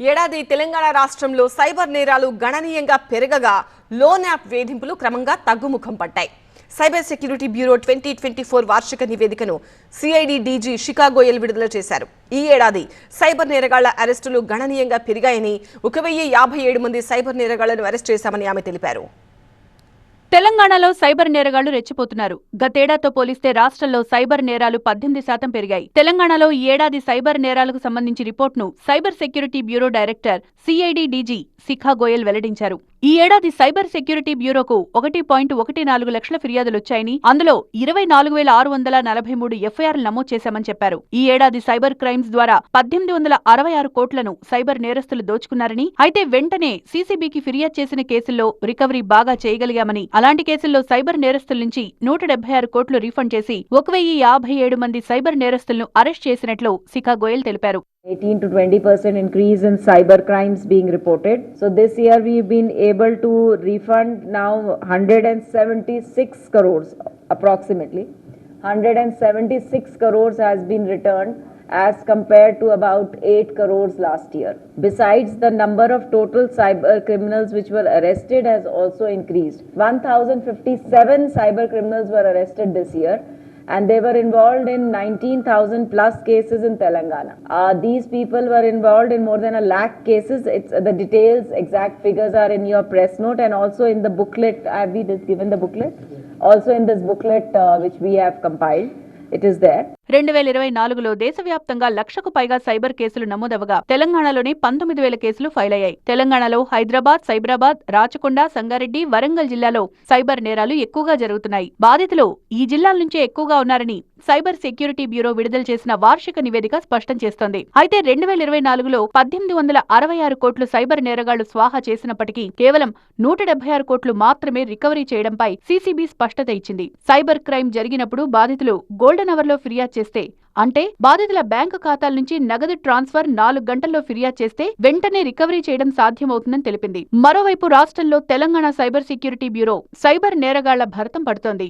ఏడాది తెలంగాణ రాష్ట్రంలో సైబర్ నేరాలు గణనీయంగా పెరగగా లోన్ యాప్ వేధింపులు క్రమంగా తగ్గుముఖం పట్టాయి cyber security bureau twenty twenty four వార్షిక నివేదికను సిఐడి డీజీ షికాగోయల్ విడుదల చేశారు. ఈ ఏడాది సైబర్ నేరగాళ్ళ అరెస్టులు గణనీయంగా పెరిగాయని ఒక వెయ్యి యాభై ఏడు మంది సైబర్ నేరగాళ్ళను అరెస్ట్ చేశామని ఆమె తెలిపారు. తెలంగాణలో సైబర్ నేరగాళ్ళు రెచ్చిపోతున్నారు. గతేడాతో పోలిస్తే రాష్ట్రంలో సైబర్ నేరాలు పద్దెనిమిది శాతం పెరిగాయి. తెలంగాణలో ఈ ఏడాది సైబర్ నేరాలకు సంబంధించి రిపోర్ట్ను cyber security bureau director CID DG Shikha Goyal వెల్లడించారు. ఈ ఏడాది సైబర్ సెక్యూరిటీ బ్యూరోకు ఒకటి పాయింట్ ఒకటి నాలుగు లక్షల ఫిర్యాదులొచ్చాయని అందులో ఇరవై నాలుగు వేల ఆరు వందల నలభై మూడు ఎఫ్ఐఆర్లు నమోదు చేశామని చెప్పారు. ఈ ఏడాది సైబర్ క్రైమ్స్ ద్వారా పద్దెనిమిది వందల అరవై ఆరు కోట్లను సైబర్ నేరస్తులు దోచుకున్నారని అయితే వెంటనే సీసీబీకి ఫిర్యాదు చేసిన కేసుల్లో రికవరీ బాగా చేయగలిగామని అలాంటి కేసుల్లో సైబర్ నేరస్తుల నుంచి నూట డెబ్బై ఆరు కోట్లు రీఫండ్ చేసి ఒక వెయ్యి యాభై ఏడు మంది సైబర్ నేరస్తులను అరెస్ట్ చేసినట్లు శిఖా గోయల్ తెలిపారు. 18 to 20 percent increase in cyber crimes being reported. So this year we've been able to refund now 176 crores approximately. 176 crores has been returned as compared to about 8 crores last year. Besides, the number of total cyber criminals which were arrested has also increased. 1057 cyber criminals were arrested this year and they were involved in 19,000 plus cases in Telangana. Uh, these people were involved in more than a lakh cases. It's the details, exact figures are in your press note and also in the booklet. Have we given the booklet? Also in this booklet uh, which we have compiled, it is there. రెండు వేల ఇరవై నాలుగులో దేశవ్యాప్తంగా లక్షకు పైగా cyber కేసులు నమోదవగా తెలంగాణలోనే పంతొమ్మిది వేల కేసులు ఫైల్ అయ్యాయి తెలంగాణలో హైదరాబాద్ సైబరాబాద్ రాచకొండ సంగారెడ్డి వరంగల్ జిల్లాలో సైబర్ నేరాలు ఎక్కువగా జరుగుతున్నాయి. బాధితులు ఈ జిల్లాల నుంచే ఎక్కువగా ఉన్నారని సైబర్ సెక్యూరిటీ బ్యూరో విడుదల చేసిన వార్షిక నివేదిక స్పష్టం చేస్తోంది. అయితే రెండు వేల ఇరవై నాలుగులో పద్దెనిమిది వందల అరవై ఆరు కోట్లు సైబర్ నేరగాళ్ళు స్వాహా చేసినప్పటికీ కేవలం నూట డెబ్బై ఆరు కోట్లు మాత్రమే రికవరీ చేయడంపై సీసీబీ స్పష్టత ఇచ్చింది. సైబర్ క్రైమ్ జరిగినప్పుడు బాధితులు గోల్డెన్ అవర్లో ఫిర్యాదు చేస్తే. అంటే బాధితుల బ్యాంకు ఖాతాల నుంచి నగదు ట్రాన్స్ఫర్ నాలుగు గంటల్లో ఫిర్యాదు చేస్తే వెంటనే రికవరీ చేయడం సాధ్యమవుతుందని తెలిపింది. మరోవైపు రాష్ట్రంలో Telangana cyber security bureau cyber నేరగాళ్ళ భరతం పడుతోంది.